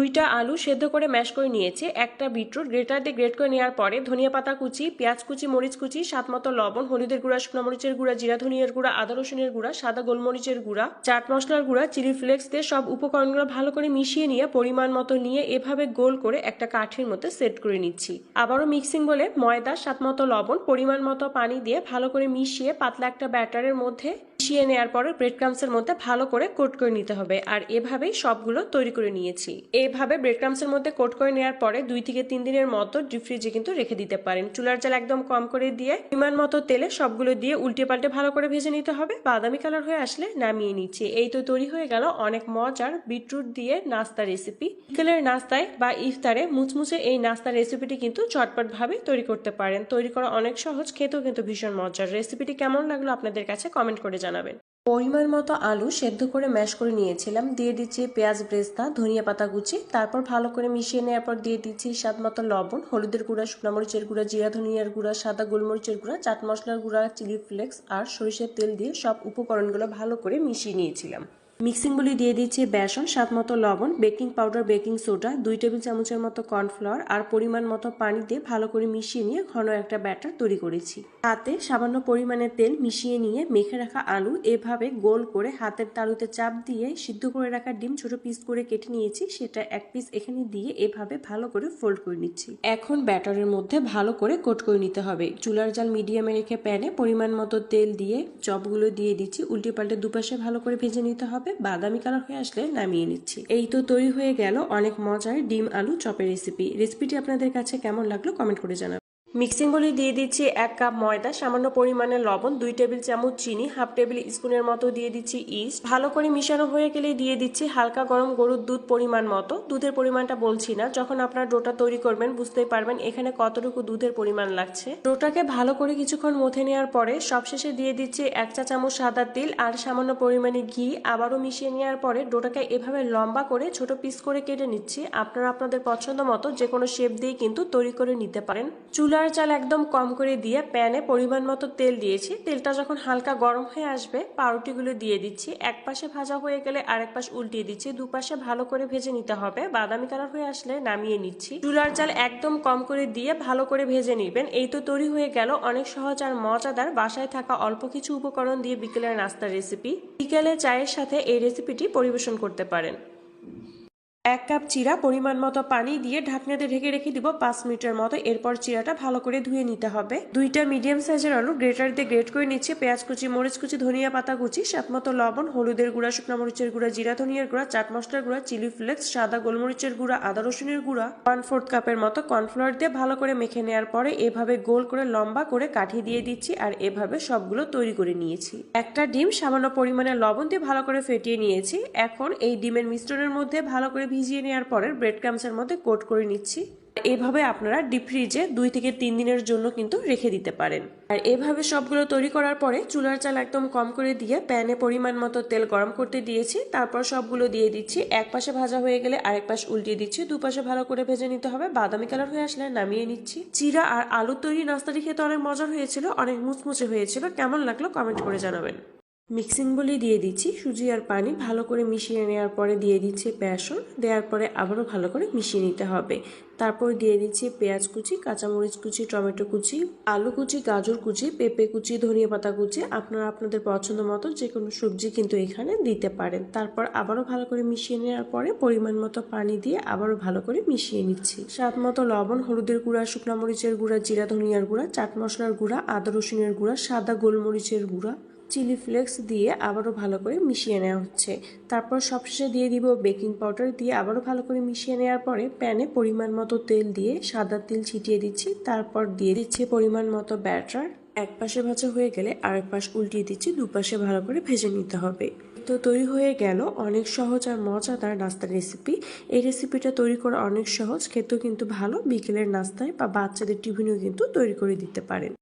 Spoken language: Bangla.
দুইটা আলু সেদ্ধ করে ম্যাশ করে নিয়েছি। একটা বিটরুট, গ্রেটার দিয়ে গ্রেট করে নেওয়ার পরে ধনিয়া পাতা কুচি, পেঁয়াজ কুচি, মরিচ কুচি, স্বাদ মতো লবণ, হলুদের গুঁড়া, শুকনো মরিচের গুঁড়া, জিরা ধনিয়ার গুঁড়া, আদা রসুনের গুঁড়া, সাদা গোলমরিচের গুঁড়া, চাট মশলার গুঁড়া, চিলি ফ্লেক্স দিয়ে সব উপকরণগুলো ভালো করে মিশিয়ে নিয়ে, পরিমাণ মতো নিয়ে এভাবে গোল করে একটা কাঠির মধ্যে সেট করে নিচ্ছি। আবারও মিক্সিং বলে ময়দা, স্বাদ মতো লবণ, পরিমাণ মতো পানি দিয়ে ভালো করে মিশিয়ে পাতলা একটা ব্যাটারের মধ্যে মিশিয়ে নেওয়ার পরে ব্রেড ক্রামসের মধ্যে ভালো করে কোট করে নিতে হবে। আর এভাবেই সবগুলো তৈরি করে নিয়েছি। এভাবে ব্রেড ক্রামসের মধ্যে কোট করে নেওয়ার পরে দুই থেকে তিন দিনের মতো ডিপ ফ্রিজে কিন্তু রেখে দিতে পারেন। চুলার জাল একদম কম করে দিয়ে বিমান মতো তেলে সবগুলো দিয়ে উল্টে পাল্টে ভালো করে ভেজে নিতে হবে। বাদামি কালার হয়ে আসলে নামিয়ে নিচ্ছি। এই তো তৈরি হয়ে গেল অনেক মজার বিটরুট দিয়ে নাস্তা রেসিপি বিকেলের নাস্তায় বা ইফতারে মুচমুচে এই নাস্তা রেসিপিটি কিন্তু চটপট ভাবে তৈরি করতে পারেন। তৈরি করা অনেক সহজ, খেতেও কিন্তু ভীষণ মজার। রেসিপিটি কেমন লাগল আপনাদের কাছে কমেন্ট করে জানাবেন। পরিমাণ মতো আলু সেদ্ধ করে ম্যাশ করে নিয়েছিলাম। দিয়ে দিচ্ছি পেঁয়াজ, ব্রেস্তা, ধনিয়া পাতা কুচি, তারপর ভালো করে মিশিয়ে নেওয়ার পর দিয়ে দিচ্ছি স্বাদ মতো লবণ, হলুদের গুঁড়া, শুকনো মরিচের গুঁড়া, জিরা, ধনিয়ার গুঁড়া, সাদা গোলমরিচের গুঁড়া, চাট মশলার গুঁড়া, চিলি ফ্লেক্স আর সরিষের তেল দিয়ে সব উপকরণগুলো ভালো করে মিশিয়ে নিয়েছিলাম। মিক্সিং বলি দিয়ে দিচ্ছি বেসন, স্বাদ মতো লবণ, বেকিং পাউডার, বেকিং সোডা, দুই টেবিল চামচের মতো কর্নফ্লাওয়ার আর পরিমাণ মতো পানি দিয়ে ভালো করে মিশিয়ে নিয়ে ঘন একটা ব্যাটার তৈরি করেছি। হাতে সামান্য পরিমাণে তেল মিশিয়ে নিয়ে মেখে রাখা আলু এভাবে গোল করে হাতের তালুতে চাপ দিয়ে সিদ্ধ করে রাখা ডিম ছোট পিস করে কেটে নিয়েছি, সেটা এক পিস এখানে দিয়ে এভাবে ভালো করে ফোল্ড করে নিচ্ছি। এখন ব্যাটারের মধ্যে ভালো করে কোট করে নিতে হবে। চুলার জাল মিডিয়ামে রেখে প্যানে পরিমাণ মতো তেল দিয়ে চপগুলো দিয়ে দিচ্ছি, উল্টে পাল্টে দুপাশে ভালো করে ভেজে নিতে হবে। বাদামি কালার হয়ে আসলে নামিয়ে নিচ্ছি। এই তো তৈরি হয়ে গেল অনেক মজার ডিম আলু চপের রেসিপি রেসিপিটি আপনাদের কাছে কেমন লাগল কমেন্ট করে জানাবেন। মিক্সিং বলে দিয়ে দিচ্ছি এক কাপ ময়দা, সামান্য পরিমাণে লবণ, দুই টেবিল চামচ চিনি, হাফ টেবিল স্পুনের মতো দিয়ে দিচ্ছি ইস্ট। ভালো করে মিশানো হয়ে গেলে দিয়ে দিচ্ছি হালকা গরম গরুর দুধ পরিমাণ মতো। দুধের পরিমাণটা বলছি না, যখন আপনার ডোটা তৈরি করবেন বুঝতেই পারবেন এখানে কতটুকু দুধের পরিমাণ লাগছে। ডোটাকে ভালো করে কিছুক্ষণ মথে নেওয়ার পরে সবশেষে দিয়ে দিচ্ছি এক চা চামচ সাদা তিল আর সামান্য পরিমাণে ঘি। আবারও মিশিয়ে নেওয়ার পরে ডোটাকে এভাবে লম্বা করে ছোট পিস করে কেটে নিচ্ছি। আপনারা আপনাদের পছন্দ মতো যে কোনো শেপ দিয়ে কিন্তু তৈরি করে নিতে পারেন। চুলা চুলার চাল একদম কম করে দিয়ে প্যানে পরিমাণ মতো তেল দিয়েছি। তেলটা যখন হালকা গরম হয়ে আসবে, পাউরুটিগুলো দিয়ে দিচ্ছি। এক পাশে ভাজা হয়ে গেলে আরেক পাশ উল্টিয়ে দিচ্ছি। দুপাশে ভালো করে ভেজে নিতে হবে। বাদামি কালার হয়ে আসলে নামিয়ে নিচ্ছি। চুলার চাল একদম কম করে দিয়ে ভালো করে ভেজে নিবেন। এই তো তৈরি হয়ে গেল অনেক সহজ আর মজাদার, বাসায় থাকা অল্প কিছু উপকরণ দিয়ে বিকেলের নাস্তার রেসিপি বিকেলে চায়ের সাথে এই রেসিপিটি পরিবেশন করতে পারেন। এক কাপ চিরা পরিমাণ মতো পানি দিয়ে ঢাকনাতে ঢেকে রেখে দিব পাঁচ মিনিটের মতো। এরপর চিরাটা ভালো করে ধুয়ে নিতে হবে। দুইটা মিডিয়াম সাইজের আলু গ্রেটার দিয়ে গ্রেট করে নিচ্ছে। পেঁয়াজ কুচি, মরিচ কুচি, ধনিয়া পাতা কুচি সাত মতো লবণ, হলুদের গুঁড়া, শুকনো মরিচের গুঁড়া, জিরা ধনিয়ার গুঁড়া, চাট মশলার গুঁড়া চিলি ফ্লেক্স সাদা গোলমরিচের গুঁড়া, আদা রসুনের গুঁড়া ওয়ান ফোর্থ কাপের মতো কর্নফ্লাওয়ার দিয়ে ভালো করে মেখে নেওয়ার পরে এভাবে গোল করে, লম্বা করে কাঠি দিয়ে দিচ্ছি আর এভাবে সবগুলো তৈরি করে নিয়েছি। একটা ডিম সামান্য পরিমাণে লবণ দিয়ে ভালো করে ফেটিয়ে নিয়েছি। এখন এই ডিমের মিশ্রণের মধ্যে ভালো করে ভিজিয়ে নেওয়ার পরে ব্রেড ক্রামসের মধ্যে কোট করে নিচ্ছি। এভাবে আপনারা ডিপ ফ্রিজে দুই থেকে তিন দিনের জন্য কিন্তু রেখে দিতে পারেন। আর এভাবে সবগুলো তৈরি করার পরে চুলার চাল একদম কম করে দিয়ে প্যানে পরিমাণ মতো তেল গরম করতে দিয়েছি। তারপর সবগুলো দিয়ে দিচ্ছি। এক পাশে ভাজা হয়ে গেলে আরেক পাশ উল্টিয়ে দিচ্ছি। দুপাশে ভালো করে ভেজে নিতে হবে। বাদামি কালার হয়ে আসলে নামিয়ে নিচ্ছি। চিরা আর আলু তৈরি নাস্তাটি খেতে অনেক মজার হয়েছিল, অনেক মুচমুচে হয়েছিল। কেমন লাগল কমেন্ট করে জানাবেন। মিক্সিং বলি দিয়ে দিচ্ছি। সুজি আর পানি ভালো করে মিশিয়ে নেওয়ার পরে দিয়ে দিচ্ছি বেসন। দেওয়ার পরে আবারও ভালো করে মিশিয়ে নিতে হবে। তারপর দিয়ে দিচ্ছি পেঁয়াজ কুচি, কাঁচামরিচ কুচি, টমেটো কুচি, আলু কুচি, গাজর কুচি, পেঁপে কুচি, ধনিয়া পাতা কুচি। আপনারা আপনাদের পছন্দ মতো যে কোনো সবজি কিন্তু এখানে দিতে পারেন। তারপর আবারও ভালো করে মিশিয়ে নেওয়ার পরে পরিমাণ মতো পানি দিয়ে আবারও ভালো করে মিশিয়ে নিচ্ছি। স্বাদ মতো লবণ, হলুদের গুঁড়া, শুকনো মরিচের গুঁড়া, জিরা, ধনিয়ার গুঁড়া, চাট মশলার গুঁড়া, আদা রসুনের গুঁড়া, সাদা গোলমরিচের গুঁড়া চিলি ফ্লেক্স দিয়ে আবারও ভালো করে মিশিয়ে নেওয়া হচ্ছে। তারপর সবশেষে দিয়ে দিব বেকিং পাউডার দিয়ে আবারও ভালো করে মিশিয়ে নেওয়ার পরে প্যানে পরিমাণ মতো তেল দিয়ে সাদা তেল ছিটিয়ে দিচ্ছি। তারপর দিয়ে দিচ্ছি পরিমাণ মতো ব্যাটার। এক পাশে ভাজা হয়ে গেলে আরেক পাশ উল্টিয়ে দিচ্ছি, দুপাশে ভালো করে ভেজে নিতে হবে। তো তৈরি হয়ে গেল অনেক সহজ আর মজাদার নাস্তার রেসিপি। এই রেসিপিটা তৈরি করা অনেক সহজ, খেতেও কিন্তু ভালো, বিকেলের নাস্তায় বা বাচ্চাদের টিফিনেও কিন্তু তৈরি করে দিতে পারেন।